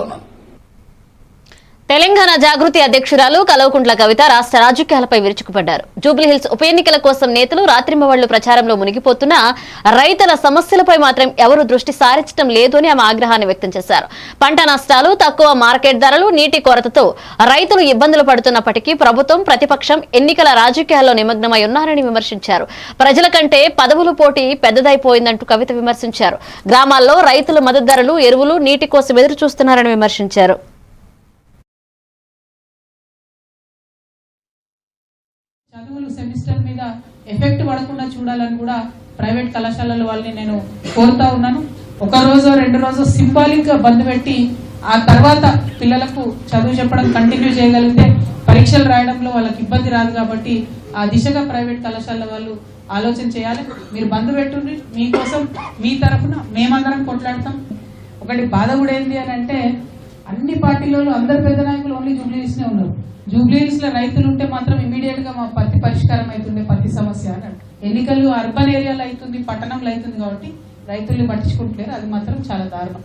ఉన్నాను తెలంగాణ జాగృతి అధ్యక్షురాలు కల్వకుంట్ల కవిత రాష్ట్ర రాజకీయాలపై విరుచుకుపడ్డారు. జూబ్లీహిల్స్ ఉప ఎన్నికల కోసం నేతలు రాత్రింబవళ్ళు ప్రచారంలో మునిగిపోతున్నా రైతుల సమస్యలపై మాత్రం ఎవరు దృష్టి సారించడం లేదు అని ఆమె ఆగ్రహాన్ని వ్యక్తం చేశారు. పంట నష్టాలు తక్కువ మార్కెట్ ధరలు నీటి కొరతతో రైతులు ఇబ్బందులు పడుతున్నప్పటికీ ప్రభుత్వం ప్రతిపక్షం ఎన్నికల రాజకీయాల్లో నిమగ్నమై ఉన్నారని విమర్శించారు. ప్రజల కంటే పదవుల పోటీ పెద్దదైపోయిందంటూ కవిత విమర్శించారు. గ్రామాల్లో రైతుల మద్దతు ధరలు ఎరువులు నీటి కోసం ఎదురు చూస్తున్నారని విమర్శించారు. చదువులు సెమిస్టర్ మీద ఎఫెక్ట్ పడకుండా చూడాలని కూడా ప్రైవేట్ కళాశాలల వాళ్ళని నేను కోరుతా ఉన్నాను. ఒక రోజు రెండు రోజు సింబాలిక్గా బంద్ పెట్టి ఆ తర్వాత పిల్లలకు చదువు చెప్పడం కంటిన్యూ చేయగలిగితే పరీక్షలు రాయడంలో వాళ్ళకి ఇబ్బంది రాదు కాబట్టి ఆ దిశగా ప్రైవేట్ కళాశాల వాళ్ళు ఆలోచన చేయాలి. మీరు బంద్ పెట్టుండి మీకోసం మీ తరఫున మేమందరం కొట్లాడతాం. ఒకటి బాధ కూడా ఏంటి అని అంటే అన్ని పార్టీలలో అందరు పెద్ద నాయకులు ఓన్లీ జూబ్లీహిల్స్నే ఉన్నారు. జూబ్లీహిల్స్లో రైతులు ఉంటే మాత్రం ఇమీడియట్గా మా పత్తి పరిష్కారం అవుతుండే పత్తి సమస్య అని ఎన్నికలు అర్బన్ ఏరియాలో అవుతుంది పట్టణంలో అవుతుంది కాబట్టి రైతుల్ని పట్టించుకుంటలేరు. అది మాత్రం చాలా దారుణం.